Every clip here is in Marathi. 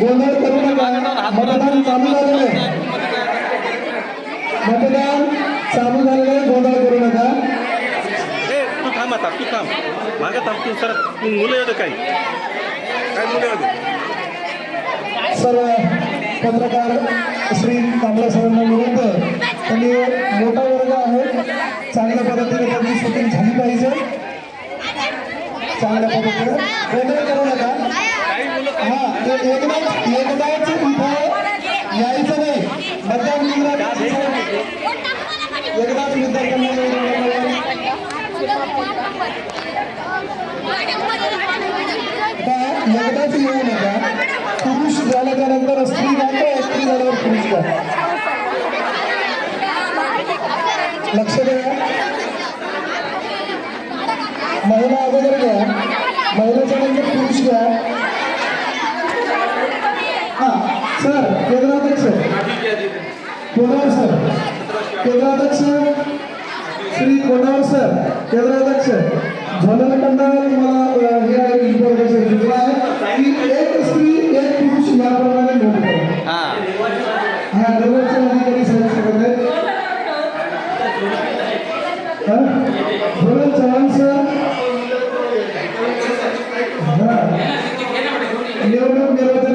गोंधळ करू नका. मतदान चालू झालेलं आहे. मतदान चालू झालेलं आहे. गोंधळ करू नका. तू थांब आता तू थांब. मागं थांब तू सर मुलं होतं काही काय मुलं होते सर्व पत्रकार श्री कांबळे सरांना विरुद्ध त्यांनी मोठा वर्ग आहे. चांगल्या पद्धतीने त्यांची शूटिंग झाली पाहिजे. चांगल्या पद्धतीने. गोंधळ करू नका हा ते एकदाच एकदाच इथं यायचं नाही मतदान केंद्रात एकदाच येऊ नका. पुरुष झालं त्यानंतर स्त्री जातो स्त्री झाल्यावर पुरुष घ्या लक्ष द्या. महिला अगोदर घ्या. महिलेच्या नंतर पुरुष घ्या. हा सर केंद्राध्यक्ष. कोणावर सर? केंद्राध्यक्ष श्री कोणावर सर केंद्राध्यक्ष झोनल कंडाल मला हे इन्फॉर्मेशन दिलं आहे. की एक स्त्री एक पुरुष याप्रमाणे नोंद करा. हा. नगरचे अधिकारी सांगू शकत आहेत. चव्हाण सर. हा. निवडणूक निर्वाचन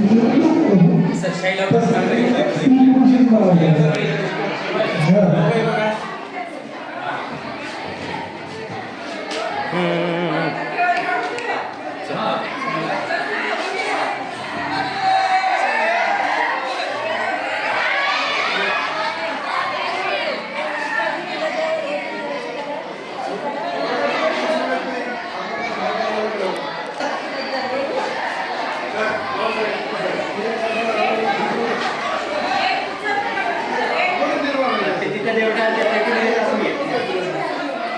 अधिकारी किंवा जो उमेदवार आहे तो नाही असं काही संशय आला तर तुम्ही अ, बाजूला उभा करा एक पुरुष आणि एक एक- एक- एक पुरुष एक स्त्री याप्रमाणे घ्यायचं म्हणजे केंद्राध्यक्ष एक पुरुष एक स्त्री हा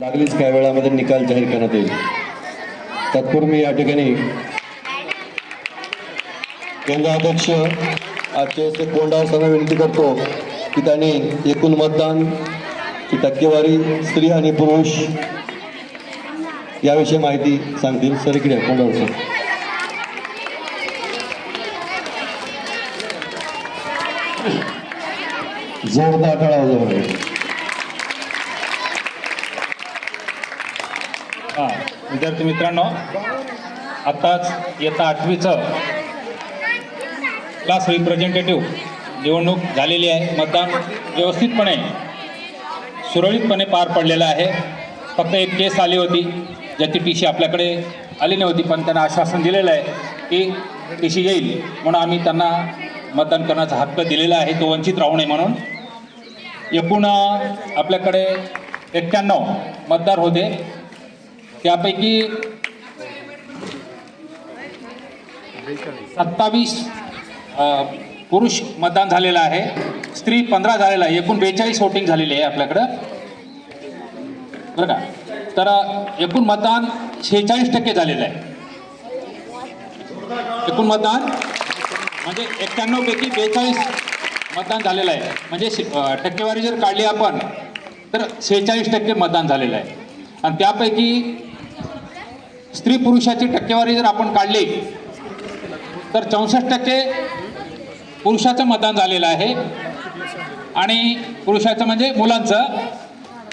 लागलीच काही वेळामध्ये निकाल जाहीर करण्यात येईल. तत्पूर्वी या ठिकाणी केंद्र अध्यक्ष आजचे श्री कोंडाव विनंती करतो की त्यांनी एकूण मतदान की टक्केवारी स्त्री आणि पुरुष याविषयी माहिती सांगतील सर इकडे या, सर. जोरदार टाळा हां विद्यार्थी मित्रांनो आत्ताच इयत्ता आठवीचं क्लास रिप्रेझेंटेटिव्ह निवडणूक झालेली आहे. मतदान व्यवस्थितपणे सुरळीतपणे पार पडलेलं आहे. फक्त एक केस आली होती. ज्याची टी सी आपल्याकडे आली नव्हती पण त्यांना आश्वासन दिलेलं आहे की टी सी येईल म्हणून आम्ही त्यांना मतदान करण्याचा हक्क दिलेला आहे. तो वंचित राहू नये म्हणून. एकूण आपल्याकडे एक्क्याण्णव मतदार होते. त्यापैकी सत्तावीस पुरुष मतदान झालेलं आहे. स्त्री पंधरा झालेला आहे. एकूण बेचाळीस वोटिंग झालेली आहे आपल्याकडं. बरं का? तर एकूण मतदान शेहेचाळीस टक्के झालेलं आहे. एकूण मतदान म्हणजे एक्क्याण्णव पैकी बेचाळीस मतदान झालेलं आहे. म्हणजे शे- टक्केवारी जर काढली आपण तर सेहेचाळीस टक्के मतदान झालेलं आहे. आणि त्यापैकी स्त्री पुरुषाची टक्केवारी जर आपण काढली तर चौसष्ट टक्के पुरुषाचं मतदान झालेलं आहे. आणि पुरुषाचं म्हणजे मुलांचं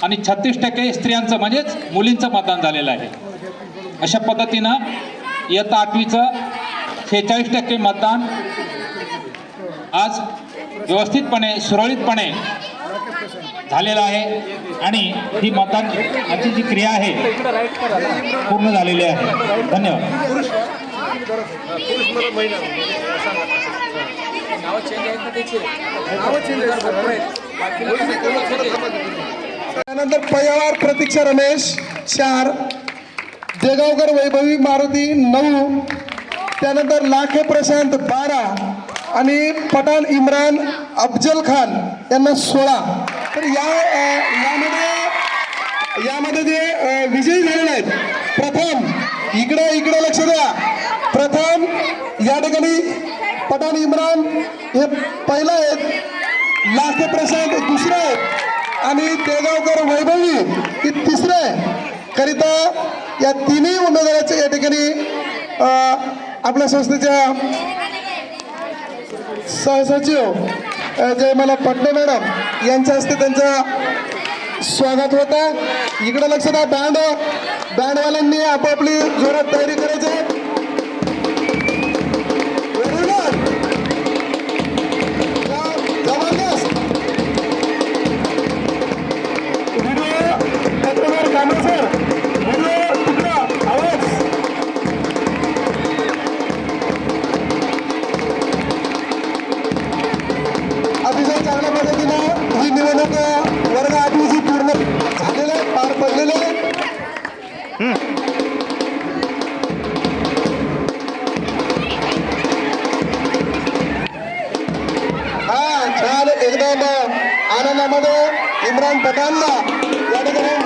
आणि छत्तीस टक्के स्त्रियांचं म्हणजेच मुलींचं मतदान झालेलं आहे. अशा पद्धतीनं इयत्ता आठवीचं शेहेचाळीस टक्के मतदान आज व्यवस्थितपणे सुरळीतपणे झालेलं आहे आणि ही मतदान आजची जी क्रिया आहे पूर्ण झालेली आहे. धन्यवाद. त्यानंतर पयावार प्रतीक्षा रमेश चार. देगावकर वैभवी मारुती नऊ. त्यानंतर लाखे प्रशांत बारा. आणि पठाण इम्रान अफजल खान यांना सोळा. तर या यामध्ये यामध्ये जे विजयी झालेले आहेत प्रथम इकडे इकडे लक्ष द्या. प्रथम या ठिकाणी पठाण इम्रान हे पहिलं आहेत. लाखे प्रशांत दुसरा आहेत आणि देगावकर वैभवी ही तिसरे करिता या तिन्ही उमेदवाराचे या ठिकाणी आपल्या संस्थेच्या सहसचिव जयमाला पटणे मॅडम यांच्या हस्ते त्यांचं स्वागत होतं. इकडं लक्ष द्या बँड बँडवाल्यांनी आपापली जोरात तयारी करायची. हा इम्रान पठाणला या ठिकाणी